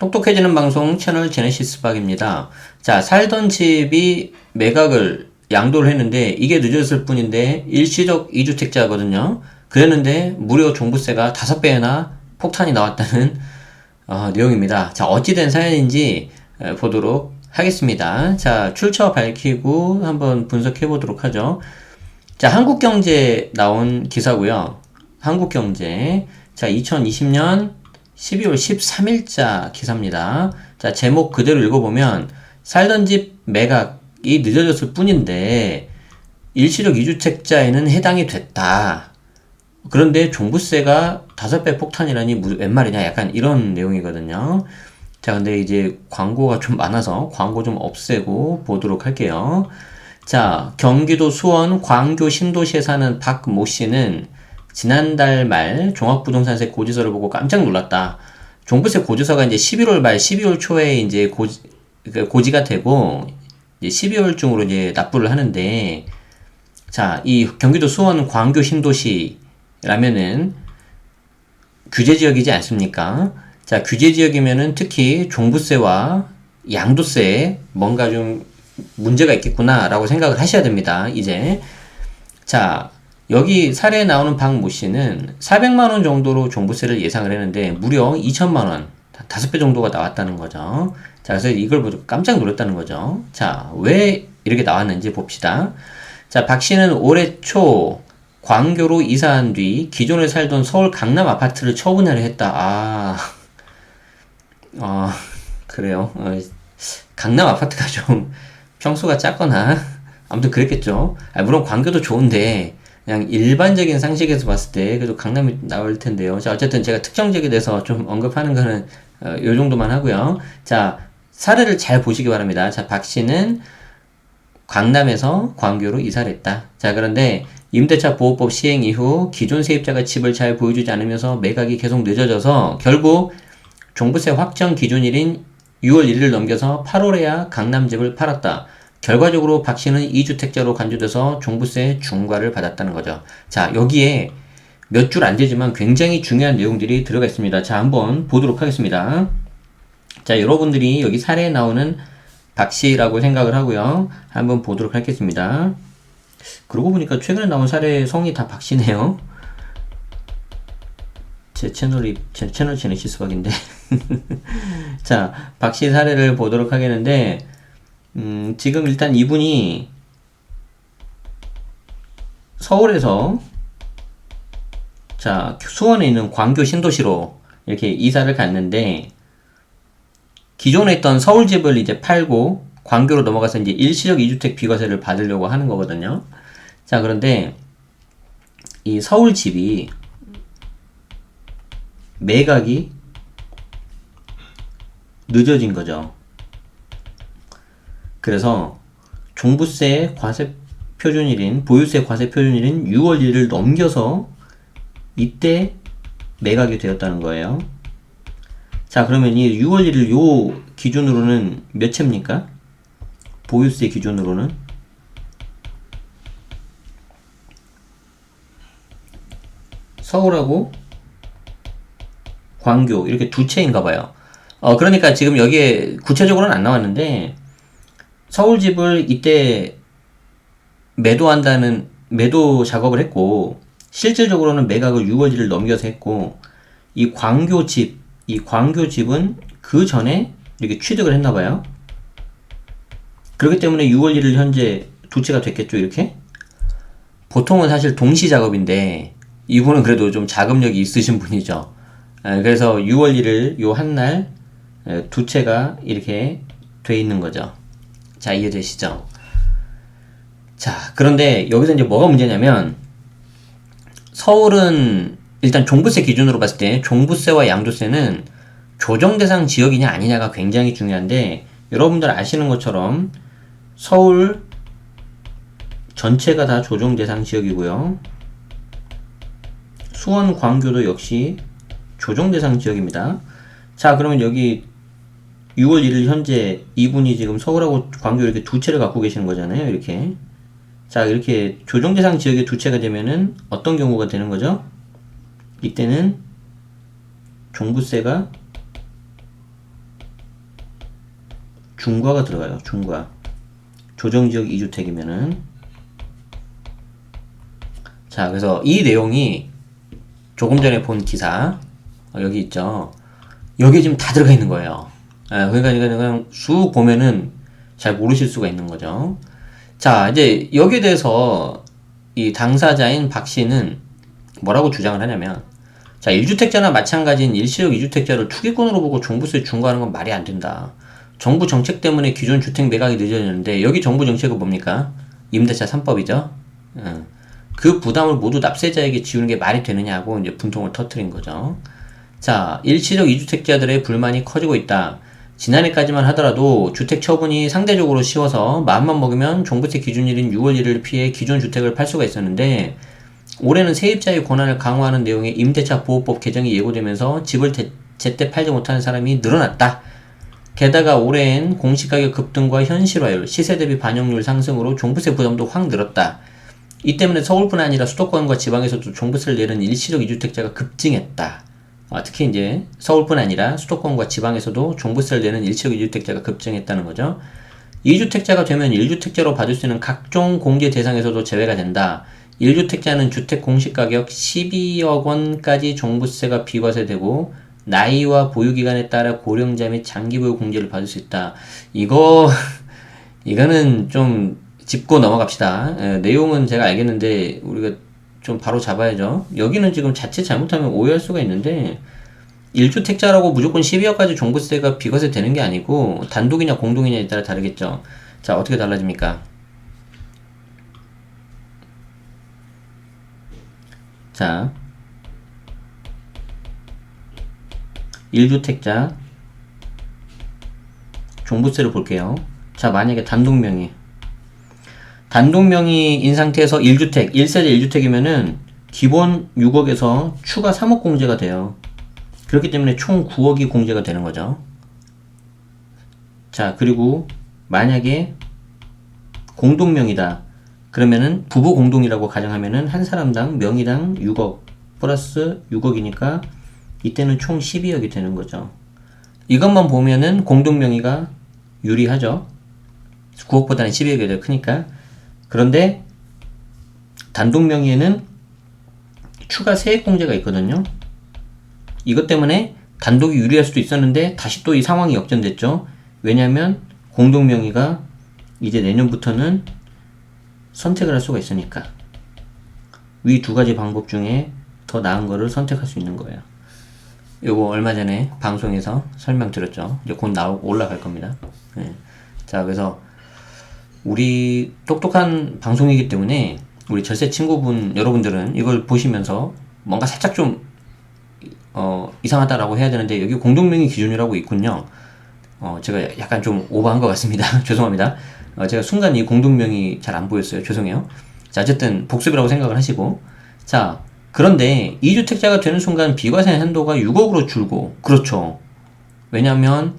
똑똑해지는 방송 채널 제네시스 박입니다. 자, 살던 집이 매각을 양도를 했는데 이게 늦었을 뿐인데 일시적 이주택자거든요. 그랬는데 무려 종부세가 다섯 배나 폭탄이 나왔다는 어, 내용입니다. 자, 어찌된 사연인지 에, 보도록 하겠습니다. 자, 출처 밝히고 한번 분석해 보도록 하죠. 자, 한국경제 나온 기사고요. 한국경제. 자, 2020년 12월 13일자 기사입니다. 자, 제목 그대로 읽어보면 살던 집 매각이 늦어졌을 뿐인데 일시적 이주택자에는 해당이 됐다. 그런데 종부세가 다섯 배 폭탄이라니 무- 웬 말이냐 약간 이런 내용이거든요. 자, 근데 이제 광고가 좀 많아서 광고 좀 없애고 보도록 할게요. 자, 경기도 수원 광교 신도시에 사는 박모 씨는 지난달 말 종합부동산세 고지서를 보고 깜짝 놀랐다. 종부세 고지서가 이제 11월 말 12월 초에 이제 고지, 그 고지가 되고 이제 12월 중으로 이제 납부를 하는데 자, 이 경기도 수원 광교 신도시라면은 규제 지역이지 않습니까? 자, 규제 지역이면은 특히 종부세와 양도세에 뭔가 좀 문제가 있겠구나라고 생각을 하셔야 됩니다. 이제 자, 여기 사례에 나오는 박모 씨는 400만 원 정도로 종부세를 예상을 했는데 무려 2천만 원, 다섯 배 정도가 나왔다는 거죠. 자, 그래서 이걸 보고 깜짝 놀랐다는 거죠. 자, 왜 이렇게 나왔는지 봅시다. 자, 박 씨는 올해 초 광교로 이사한 뒤 기존에 살던 서울 강남 아파트를 처분을 했다. 아, 어, 그래요. 어, 강남 아파트가 좀 평수가 작거나 아무튼 그랬겠죠. 아, 물론 광교도 좋은데 그냥 일반적인 상식에서 봤을 때 그래도 강남이 나올 텐데요. 자, 어쨌든 제가 특정 지역에 대해서 좀 언급하는 거는 어, 요 정도만 하고요. 자, 사례를 잘 보시기 바랍니다. 자, 박 씨는 광남에서 광교로 이사를 했다. 자, 그런데 임대차 보호법 시행 이후 기존 세입자가 집을 잘 보여주지 않으면서 매각이 계속 늦어져서 결국 종부세 확정 기준일인 6월 1일을 넘겨서 8월에야 강남 집을 팔았다. 결과적으로 박 씨는 2주택자로 간주돼서 종부세 중과를 받았다는 거죠. 자, 여기에 몇 줄 안 되지만 굉장히 중요한 내용들이 들어가 있습니다. 자, 한번 보도록 하겠습니다. 자, 여러분들이 여기 사례에 나오는 박 씨라고 생각을 하고요. 한번 보도록 하겠습니다. 그러고 보니까 최근에 나온 사례 성이 다 박 씨네요. 제 채널이 제 채널 제네시스 박인데. 자, 박씨 사례를 보도록 하겠는데 음, 지금 일단 이분이 서울에서 자, 수원에 있는 광교 신도시로 이렇게 이사를 갔는데 기존에 있던 서울 집을 이제 팔고 광교로 넘어가서 이제 일시적 2주택 비과세를 받으려고 하는 거거든요. 자, 그런데 이 서울 집이 매각이 늦어진 거죠. 그래서 종부세 과세 표준일인 보유세 과세 표준일인 6월 1일 넘겨서 이때 매각이 되었다는 거예요. 자, 그러면 이 6월 1일 요 기준으로는 몇 채입니까? 보유세 기준으로는 서울하고 광교 이렇게 두 채인가 봐요. 어, 그러니까 지금 여기에 구체적으로는 안 나왔는데 서울 집을 이때 매도한다는 매도 작업을 했고 실질적으로는 매각을 6월 1일 넘겨서 했고 이 광교 집, 이 광교 집은 그 전에 이렇게 취득을 했나 봐요. 그렇기 때문에 6월 1일 현재 두 채가 됐겠죠, 이렇게? 보통은 사실 동시 작업인데 이분은 그래도 좀 자금력이 있으신 분이죠. 에, 그래서 6월 1일 요 한 날 두 채가 이렇게 돼 있는 거죠. 자, 이해되시죠? 자, 그런데 여기서 이제 뭐가 문제냐면 서울은 일단 종부세 기준으로 봤을 때 종부세와 양도세는 조정 대상 지역이냐 아니냐가 굉장히 중요한데 여러분들 아시는 것처럼 서울 전체가 다 조정 대상 지역이고요. 수원, 광교도 역시 조정 대상 지역입니다. 자, 그러면 여기 6월 1일 현재 이분이 지금 서울하고 광교 이렇게 두 채를 갖고 계시는 거잖아요. 이렇게. 자, 이렇게 조정 대상 지역에 두 채가 되면은 어떤 경우가 되는 거죠? 이때는 종부세가 중과가 들어가요. 중과. 조정 지역 2주택이면은 자, 그래서 이 내용이 조금 전에 본 기사 어, 여기 있죠. 여기 지금 다 들어가 있는 거예요. 예, 그러니까 이거 그냥 쑥 보면은 잘 모르실 수가 있는 거죠. 자, 이제 여기에 대해서 이 당사자인 박 씨는 뭐라고 주장을 하냐면 자, 1주택자나 마찬가지인 일시적 2주택자를 투기꾼으로 보고 종부세 중과하는 건 말이 안 된다. 정부 정책 때문에 기존 주택 매각이 늦어졌는데 여기 정부 정책은 뭡니까? 임대차 3법이죠. 어. 그 부담을 모두 납세자에게 지우는 게 말이 되느냐고 이제 분통을 터트린 거죠. 자, 일시적 2주택자들의 불만이 커지고 있다. 지난해까지만 하더라도 주택 처분이 상대적으로 쉬워서 마음만 먹으면 종부세 기준일인 6월 1일을 피해 기존 주택을 팔 수가 있었는데 올해는 세입자의 권한을 강화하는 내용의 임대차 보호법 개정이 예고되면서 집을 대- 제때 팔지 못하는 사람이 늘어났다. 게다가 올해엔 공시가격 급등과 현실화율, 시세 대비 반영률 상승으로 종부세 부담도 확 늘었다. 이 때문에 서울뿐 아니라 수도권과 지방에서도 종부세를 내는 일시적 2주택자가 급증했다. 아, 특히 이제 서울뿐 아니라 수도권과 지방에서도 종부세를 내는 일시적 2주택자가 급증했다는 거죠. 2주택자가 되면 1주택자로 받을 수 있는 각종 공제 대상에서도 제외가 된다. 1주택자는 주택 공시가격 12억 원까지 종부세가 비과세되고 나이와 보유기간에 따라 고령자 및 장기보유 공제를 받을 수 있다. 이거 이거는 좀 짚고 넘어갑시다. 예, 내용은 제가 알겠는데 우리가 좀 바로 잡아야죠. 여기는 지금 자칫 잘못하면 오해할 수가 있는데 1주택자라고 무조건 12억까지 종부세가 비과세 되는 게 아니고 단독이냐 공동이냐에 따라 다르겠죠. 자, 어떻게 달라집니까? 자, 1주택자 종부세를 볼게요. 자, 만약에 단독 명의 단독 명의인 상태에서 1주택, 1세대 1주택이면은 기본 6억에서 추가 3억 공제가 돼요. 그렇기 때문에 총 9억이 공제가 되는 거죠. 자, 그리고 만약에 공동명의다. 그러면은 부부 공동이라고 가정하면은 한 사람당 명의당 6억 플러스 6억이니까 이때는 총 12억이 되는 거죠. 이것만 보면은 공동명의가 유리하죠. 9억보다는 12억이 더 크니까. 그런데 단독 명의에는 추가 세액 공제가 있거든요. 이것 때문에 단독이 유리할 수도 있었는데 다시 또 이 상황이 역전됐죠. 왜냐하면 공동 명의가 이제 내년부터는 선택을 할 수가 있으니까 위 두 가지 방법 중에 더 나은 거를 선택할 수 있는 거예요. 요거 얼마 전에 방송에서 설명드렸죠. 이제 곧 나오 올라갈 겁니다. 예. 자 그래서 우리 똑똑한 방송이기 때문에 우리 절세 친구분 여러분들은 이걸 보시면서 뭔가 살짝 좀 어, 이상하다라고 해야 되는데 여기 공동명의 기준이라고 있군요. 어, 제가 약간 좀 오버한 것 같습니다. 죄송합니다. 어, 제가 순간 이 공동명이 잘 안 보였어요. 죄송해요. 자, 어쨌든 복습이라고 생각을 하시고. 자, 그런데 2주택자가 되는 순간 비과세 한도가 6억으로 줄고, 그렇죠. 왜냐면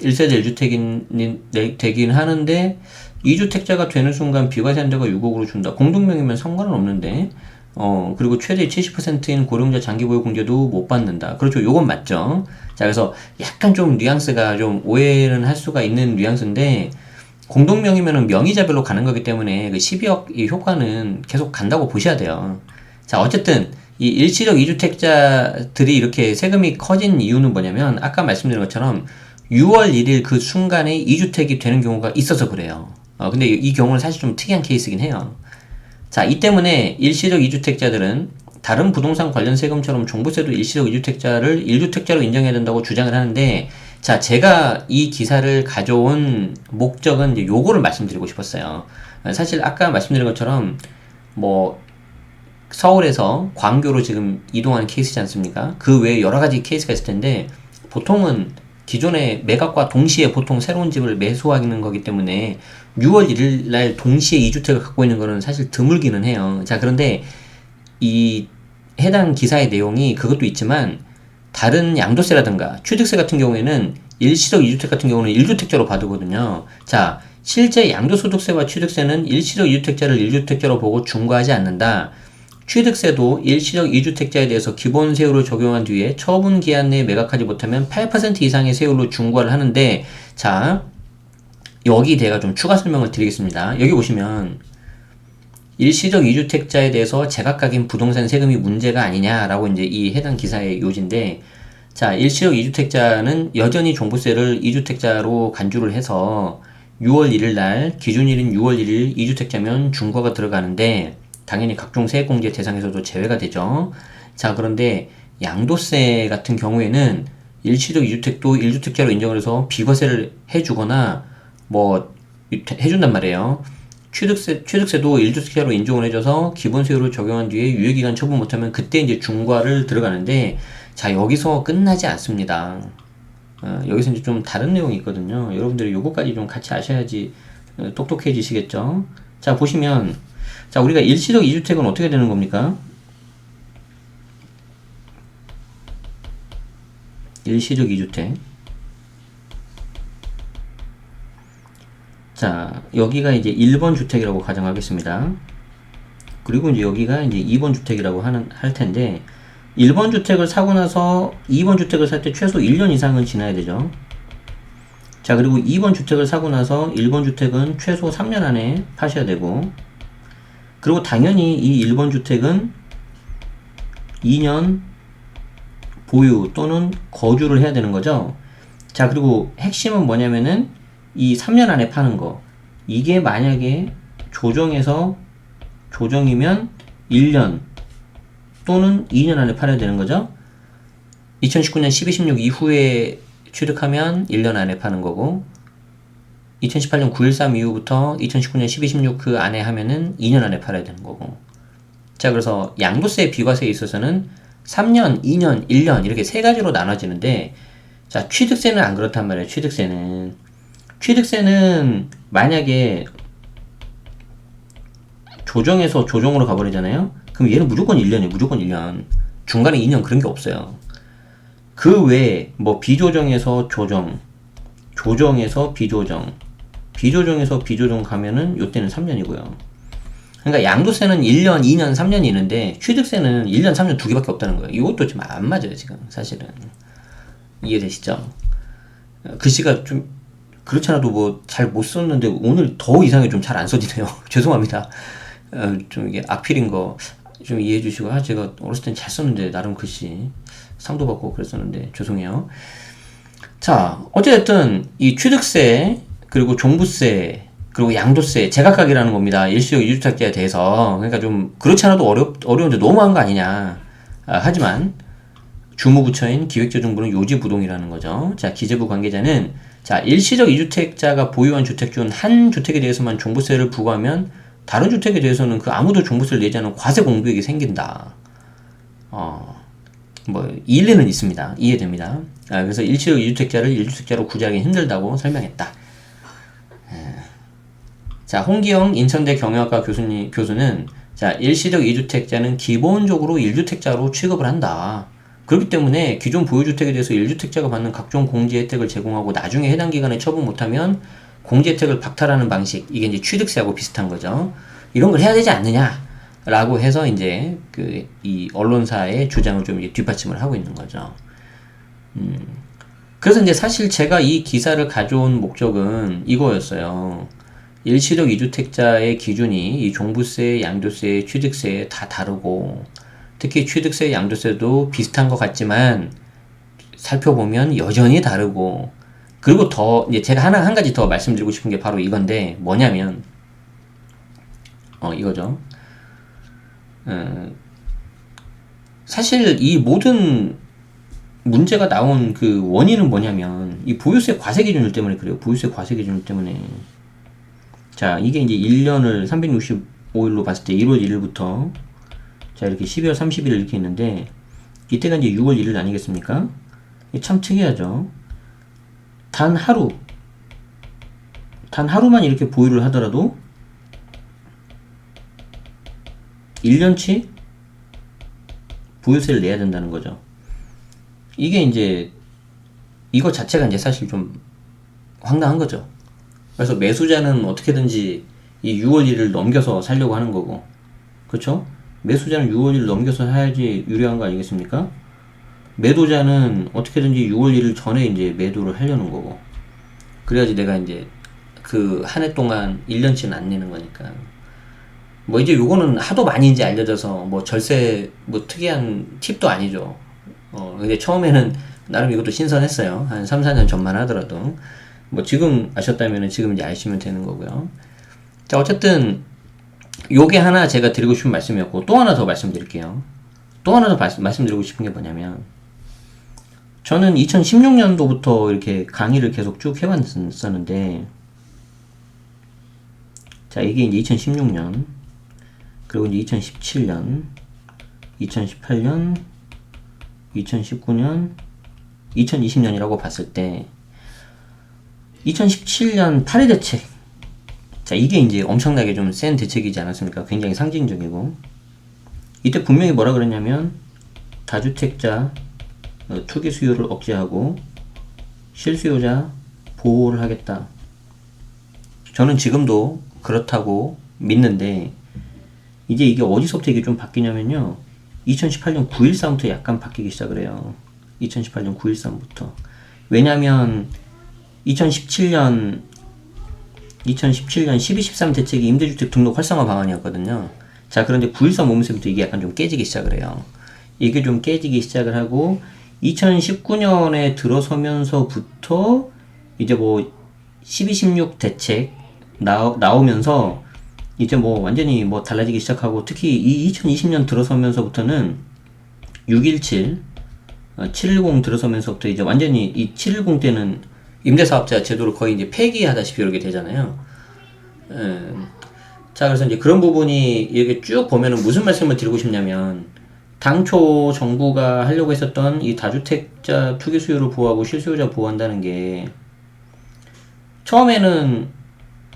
1세대 1주택인, 되긴 하는데, 2주택자가 되는 순간 비과세 한도가 6억으로 준다. 공동명이면 상관은 없는데, 어, 그리고 최대 70%인 고령자 장기보유 공제도 못 받는다. 그렇죠. 요건 맞죠. 자, 그래서 약간 좀 뉘앙스가 좀 오해는 할 수가 있는 뉘앙스인데, 공동명이면은 명의자별로 가는 거기 때문에 그 12억 이 효과는 계속 간다고 보셔야 돼요. 자, 어쨌든 이 일시적 2주택자들이 이렇게 세금이 커진 이유는 뭐냐면 아까 말씀드린 것처럼 6월 1일 그 순간에 2주택이 되는 경우가 있어서 그래요. 어, 근데 이, 이 경우는 사실 좀 특이한 케이스긴 해요. 자, 이 때문에 일시적 2주택자들은 다른 부동산 관련 세금처럼 종부세도 일시적 2주택자를 1주택자로 인정해야 된다고 주장을 하는데 자, 제가 이 기사를 가져온 목적은 이제 요거를 말씀드리고 싶었어요. 사실 아까 말씀드린 것처럼 뭐 서울에서 광교로 지금 이동하는 케이스지 않습니까? 그 외에 여러 가지 케이스가 있을 텐데 보통은 기존의 매각과 동시에 보통 새로운 집을 매수하는 거기 때문에 6월 1일 날 동시에 2주택을 갖고 있는 거는 사실 드물기는 해요. 자, 그런데 이 해당 기사의 내용이 그것도 있지만 다른 양도세라든가 취득세 같은 경우에는 일시적 2주택 같은 경우는 1주택자로 받거든요. 자, 실제 양도소득세와 취득세는 일시적 2주택자를 1주택자로 보고 중과하지 않는다. 취득세도 일시적 2주택자에 대해서 기본 세율을 적용한 뒤에 처분 기한 내에 매각하지 못하면 8% 이상의 세율로 중과를 하는데 자 여기 대가 좀 추가 설명을 드리겠습니다. 여기 보시면 일시적 2주택자에 대해서 제각각인 부동산 세금이 문제가 아니냐라고 이제 이 해당 기사의 요지인데 자, 일시적 2주택자는 여전히 종부세를 2주택자로 간주를 해서 6월 1일 날 기준일인 6월 1일 2주택자면 중과가 들어가는데 당연히 각종 세액공제 대상에서도 제외가 되죠. 자, 그런데 양도세 같은 경우에는 일시적 2주택도 1주택자로 인정을 해서 비과세를 해주거나 뭐 해준단 말이에요. 취득세, 취득세도 1주택자로 인정을 해줘서 기본세율을 적용한 뒤에 유예기간 처분 못하면 그때 이제 중과를 들어가는데 자, 여기서 끝나지 않습니다. 어, 여기서 이제 좀 다른 내용이 있거든요. 여러분들이 요거까지 좀 같이 아셔야지 어, 똑똑해지시겠죠? 자, 보시면, 자, 우리가 일시적 2주택은 어떻게 되는 겁니까? 일시적 2주택. 자, 여기가 이제 1번 주택이라고 가정하겠습니다. 그리고 이제 여기가 이제 2번 주택이라고 하는, 할 텐데, 1번 주택을 사고 나서 2번 주택을 살 때 최소 1년 이상은 지나야 되죠. 자, 그리고 2번 주택을 사고 나서 1번 주택은 최소 3년 안에 파셔야 되고, 그리고 당연히 이 1번 주택은 2년 보유 또는 거주를 해야 되는 거죠. 자, 그리고 핵심은 뭐냐면은 이 3년 안에 파는 거. 이게 만약에 조정에서 조정이면 1년 또는 2년 안에 팔아야 되는 거죠. 2019년 12, 16 이후에 취득하면 1년 안에 파는 거고 2018년 9.13 이후부터 2019년 12, 16 그 안에 하면은 2년 안에 팔아야 되는 거고. 자 그래서 양도세 비과세에 있어서는 3년, 2년, 1년 이렇게 세 가지로 나눠지는데 자 취득세는 안 그렇단 말이에요 취득세는. 취득세는 만약에 조정에서 조정으로 가버리잖아요? 그럼 얘는 무조건 1년이에요 무조건 1년. 중간에 2년 그런 게 없어요. 그 외에 뭐 비조정에서 조정 조정에서 비조정 비조정에서 비조정 가면은 요때는 3년이고요 그러니까 양도세는 1년, 2년, 3년이 있는데 취득세는 1년, 3년 두 개밖에 없다는 거예요. 이것도 지금 안 맞아요, 지금 사실은. 이해되시죠? 글씨가 좀 그렇잖아도 뭐 잘 못 썼는데 오늘 더 이상하게 좀 잘 안 써지네요. 죄송합니다. 어, 좀 이게 악필인 거 좀 이해해 주시고 아 제가 어렸을 땐 잘 썼는데 나름 글씨 상도 받고 그랬었는데 죄송해요. 자 어쨌든 이 취득세 그리고 종부세 그리고 양도세 제각각이라는 겁니다. 일시적 이주택자에 대해서 그러니까 좀 그렇지 않아도 어렵 어려운데 너무한 거 아니냐. 아, 하지만 주무부처인 기획재정부는 요지부동이라는 거죠. 자 기재부 관계자는 자 일시적 이주택자가 보유한 주택 중 한 주택에 대해서만 종부세를 부과하면 다른 주택에 대해서는 그 아무도 종부세를 내지 않은 과세 공백이 생긴다. 어, 뭐 일리는 있습니다. 이해됩니다. 아, 그래서 일시적 이주택자를 일주택자로 구제하기 힘들다고 설명했다. 자, 홍기영 인천대 경영학과 교수님, 교수는 자, 일시적 2주택자는 기본적으로 1주택자로 취급을 한다. 그렇기 때문에 기존 보유주택에 대해서 1주택자가 받는 각종 공제 혜택을 제공하고 나중에 해당 기간에 처분 못하면 공제 혜택을 박탈하는 방식, 이게 이제 취득세하고 비슷한 거죠. 이런 걸 해야 되지 않느냐? 라고 해서 이제 그 이 언론사의 주장을 좀 이제 뒷받침을 하고 있는 거죠. 음. 그래서 이제 사실 제가 이 기사를 가져온 목적은 이거였어요. 일시적 이주택자의 기준이 이 종부세, 양도세, 취득세 다 다르고 특히 취득세, 양도세도 비슷한 것 같지만 살펴보면 여전히 다르고 그리고 더 이제 제가 하나 한 가지 더 말씀드리고 싶은 게 바로 이건데 뭐냐면 어 이거죠. 어, 사실 이 모든 문제가 나온 그 원인은 뭐냐면 이 보유세 과세 기준일 때문에 그래요. 보유세 과세 기준일 때문에 자, 이게 이제 1년을 365일로 봤을 때 1월 1일부터 자, 이렇게 12월 30일 이렇게 있는데 이때가 이제 6월 1일 아니겠습니까? 참 특이하죠. 단 하루 단 하루만 이렇게 보유를 하더라도 1년치 보유세를 내야 된다는 거죠. 이게 이제 이거 자체가 이제 사실 좀 황당한 거죠. 그래서 매수자는 어떻게든지 이 6월 1일 넘겨서 살려고 하는 거고, 그렇죠? 매수자는 6월 1일 넘겨서 사야지 유리한 거 아니겠습니까? 매도자는 어떻게든지 6월 1일 전에 이제 매도를 하려는 거고. 그래야지 내가 이제 그 한 해 동안 1년치는 안 내는 거니까. 뭐 이제 요거는 하도 많이 이제 알려져서 뭐 절세 뭐 특이한 팁도 아니죠. 어, 근데 처음에는 나름 이것도 신선했어요. 한 3, 4년 전만 하더라도. 뭐 지금 아셨다면은 지금 이제 아시면 되는 거고요. 자, 어쨌든 요게 하나 제가 드리고 싶은 말씀이었고 또 하나 더 말씀드릴게요. 또 하나 더 말씀, 말씀드리고 싶은 게 뭐냐면 저는 2016년도부터 이렇게 강의를 계속 쭉 해왔었는데 자 이게 이제 2016년 그리고 이제 2017년 2018년 2019년 2020년이라고 봤을 때 2017년 8회 대책 자 이게 이제 엄청나게 좀 센 대책이지 않았습니까? 굉장히 상징적이고 이때 분명히 뭐라 그랬냐면 다주택자 어, 투기 수요를 억제하고 실수요자 보호를 하겠다. 저는 지금도 그렇다고 믿는데 이제 이게 어디서부터 이게 좀 바뀌냐면요. 2018년 9.13부터 약간 바뀌기 시작을 해요. 2018년 9.13부터. 왜냐면 2017년 2017년 12, 13 대책이 임대주택 등록 활성화 방안이었거든요. 자, 그런데 9.13 오면서부터 이게 약간 좀 깨지기 시작을 해요. 이게 좀 깨지기 시작을 하고 2019년에 들어서면서부터 이제 뭐 12, 16 대책 나, 나오면서 이제 뭐 완전히 뭐 달라지기 시작하고 특히 이 2020년 들어서면서부터는 617, 710 들어서면서부터 이제 완전히 이 710 때는 임대사업자 제도를 거의 이제 폐기하다시피 이렇게 되잖아요. 예. 자, 그래서 이제 그런 부분이 이렇게 쭉 보면은 무슨 말씀을 드리고 싶냐면 당초 정부가 하려고 했었던 이 다주택자 투기 수요를 보호하고 실수요자 보호한다는 게 처음에는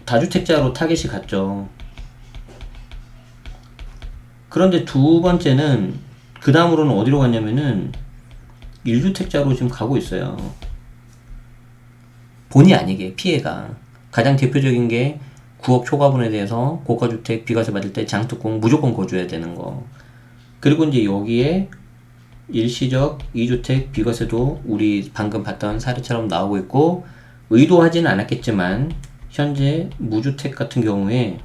다주택자로 타겟이 갔죠. 그런데 두 번째는 그 다음으로는 어디로 갔냐면은 1주택자로 지금 가고 있어요. 본의 아니게 피해가 가장 대표적인 게 9억 초과분에 대해서 고가주택 비과세 받을 때 장특공 무조건 거줘야 되는 거. 그리고 이제 여기에 일시적 2주택 비과세도 우리 방금 봤던 사례처럼 나오고 있고 의도하지는 않았겠지만 현재 무주택 같은 경우에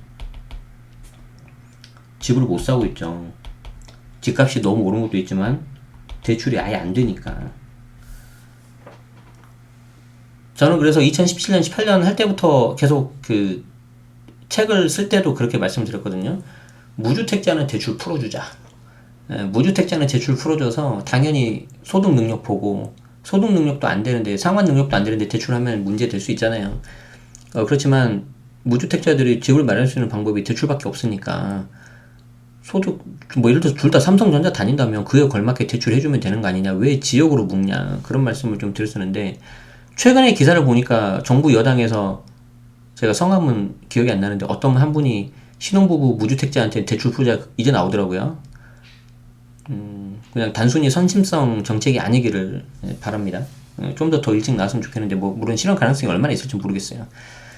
집을 못 사고 있죠. 집값이 너무 오른 것도 있지만 대출이 아예 안 되니까. 저는 그래서 2017년, 18년 할 때부터 계속 그 책을 쓸 때도 그렇게 말씀드렸거든요. 무주택자는 대출 풀어주자. 예, 무주택자는 대출 풀어줘서 당연히 소득 능력 보고 소득 능력도 안 되는데 상환 능력도 안 되는데 대출하면 문제 될 수 있잖아요. 어, 그렇지만 무주택자들이 집을 마련할 수 있는 방법이 대출밖에 없으니까 소득 뭐 예를 들어서 둘다 삼성전자 다닌다면 그에 걸맞게 대출해주면 되는 거 아니냐 왜 지역으로 묶냐 그런 말씀을 좀 드렸었는데 최근에 기사를 보니까 정부 여당에서 제가 성함은 기억이 안 나는데 어떤 한 분이 신혼부부 무주택자한테 대출 풀자 이제 나오더라고요. 음, 그냥 단순히 선심성 정책이 아니기를 예, 바랍니다. 예, 좀더더 일찍 나왔으면 좋겠는데 뭐 물론 실현 가능성이 얼마나 있을지 모르겠어요.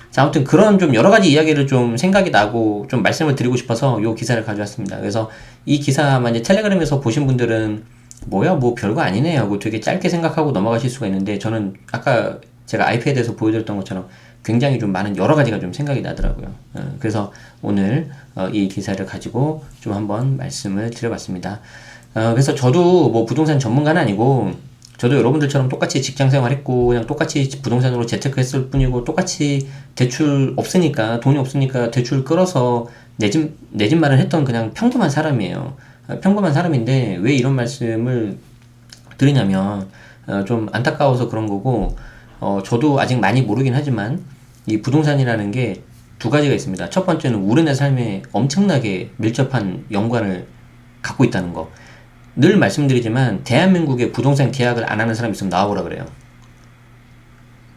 자 아무튼 그런 좀 여러 가지 이야기를 좀 생각이 나고 좀 말씀을 드리고 싶어서 요 기사를 가져왔습니다. 그래서 이 기사만 이제 텔레그램에서 보신 분들은 뭐야 뭐 별거 아니네 하고 되게 짧게 생각하고 넘어가실 수가 있는데 저는 아까 제가 아이패드에서 보여드렸던 것처럼 굉장히 좀 많은 여러 가지가 좀 생각이 나더라고요. 어, 그래서 오늘 어, 이 기사를 가지고 좀 한번 말씀을 드려봤습니다. 어, 그래서 저도 뭐 부동산 전문가는 아니고 저도 여러분들처럼 똑같이 직장 생활했고 그냥 똑같이 부동산으로 재테크했을 뿐이고 똑같이 대출 없으니까 돈이 없으니까 대출 끌어서 내 집 내 집 마련했던 그냥 평범한 사람이에요. 어, 평범한 사람인데 왜 이런 말씀을 드리냐면 어, 좀 안타까워서 그런 거고 어, 저도 아직 많이 모르긴 하지만 이 부동산이라는 게 두 가지가 있습니다. 첫 번째는 우리네 삶에 엄청나게 밀접한 연관을 갖고 있다는 거. 늘 말씀드리지만 대한민국에 부동산 계약을 안 하는 사람 있으면 나와보라 그래요.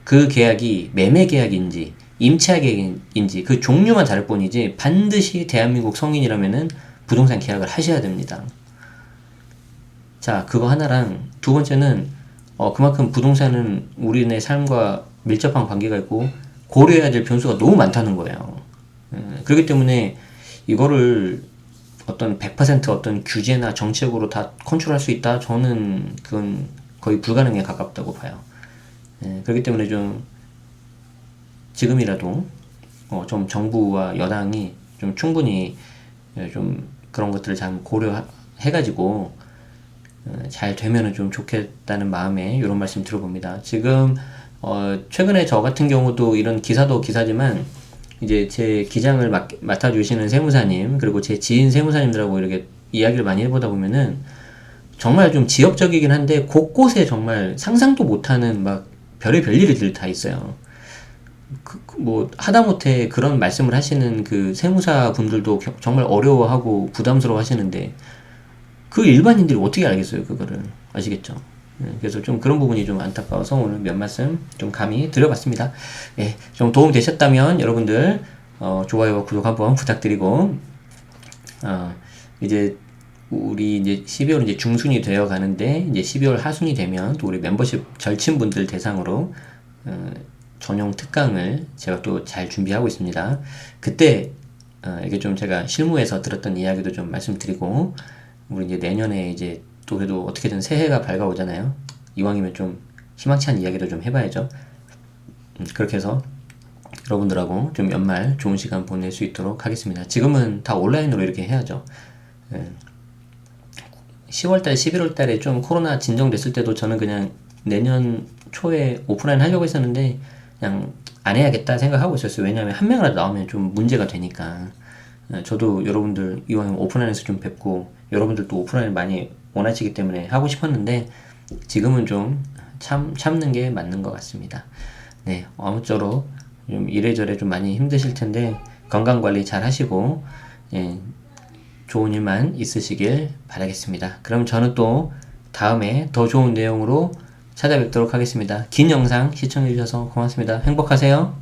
그 계약이 매매 계약인지 임차 계약인지 그 종류만 다를 뿐이지 반드시 대한민국 성인이라면은 부동산 계약을 하셔야 됩니다. 자, 그거 하나랑 두 번째는 어, 그만큼 부동산은 우리네 삶과 밀접한 관계가 있고 고려해야 될 변수가 너무 많다는 거예요. 음, 그렇기 때문에 이거를 어떤 100% 어떤 규제나 정책으로 다 컨트롤할 수 있다? 저는 그건 거의 불가능에 가깝다고 봐요. 예, 그렇기 때문에 좀 지금이라도 어, 좀 정부와 여당이 좀 충분히 예, 좀 그런 것들을 잘 고려해가지고 어, 잘 되면은 좀 좋겠다는 마음에 이런 말씀 들어봅니다. 지금 어, 최근에 저 같은 경우도 이런 기사도 기사지만 이제 제 기장을 맡, 맡아주시는 세무사님 그리고 제 지인 세무사님들하고 이렇게 이야기를 많이 해보다 보면은 정말 좀 지역적이긴 한데 곳곳에 정말 상상도 못하는 막 별의 별일이 다 있어요. 그, 그뭐 하다못해 그런 말씀을 하시는 그 세무사 분들도 겨- 정말 어려워하고 부담스러워 하시는데 그 일반인들이 어떻게 알겠어요 그거를 아시겠죠? 네, 그래서 좀 그런 부분이 좀 안타까워서 오늘 몇 말씀 좀 감히 드려봤습니다. 예, 좀 도움 되셨다면 여러분들 어, 좋아요와 구독 한번 부탁드리고 어, 이제 우리 이제 12월 이제 중순이 되어 가는데 이제 12월 하순이 되면 또 우리 멤버십 절친 분들 대상으로 어, 전용 특강을 제가 또 잘 준비하고 있습니다. 그때 어, 이게 좀 제가 실무에서 들었던 이야기도 좀 말씀드리고 우리 이제 내년에 이제 또 그래도 어떻게든 새해가 밝아오잖아요. 이왕이면 좀 않은 이야기도 좀 해봐야죠. 음, 그렇게 해서 여러분들하고 좀 연말 좋은 시간 보낼 수 있도록 하겠습니다. 지금은 다 온라인으로 이렇게 해야죠. 예. 10월달, 11월달에 좀 코로나 진정됐을 때도 저는 그냥 내년 초에 오프라인 하려고 했었는데 그냥 안 해야겠다 생각하고 있었어요. 왜냐하면 한 명이라도 나오면 좀 문제가 되니까. 예, 저도 여러분들 이왕이면 오프라인에서 좀 뵙고 여러분들도 오프라인을 많이 원하시기 때문에 하고 싶었는데 지금은 좀 참, 참는 게 맞는 것 같습니다. 네, 아무쪼록 좀 이래저래 좀 많이 힘드실 텐데 건강 관리 잘 하시고 예, 좋은 일만 있으시길 바라겠습니다. 그럼 저는 또 다음에 더 좋은 내용으로 찾아뵙도록 하겠습니다. 긴 영상 시청해주셔서 고맙습니다. 행복하세요.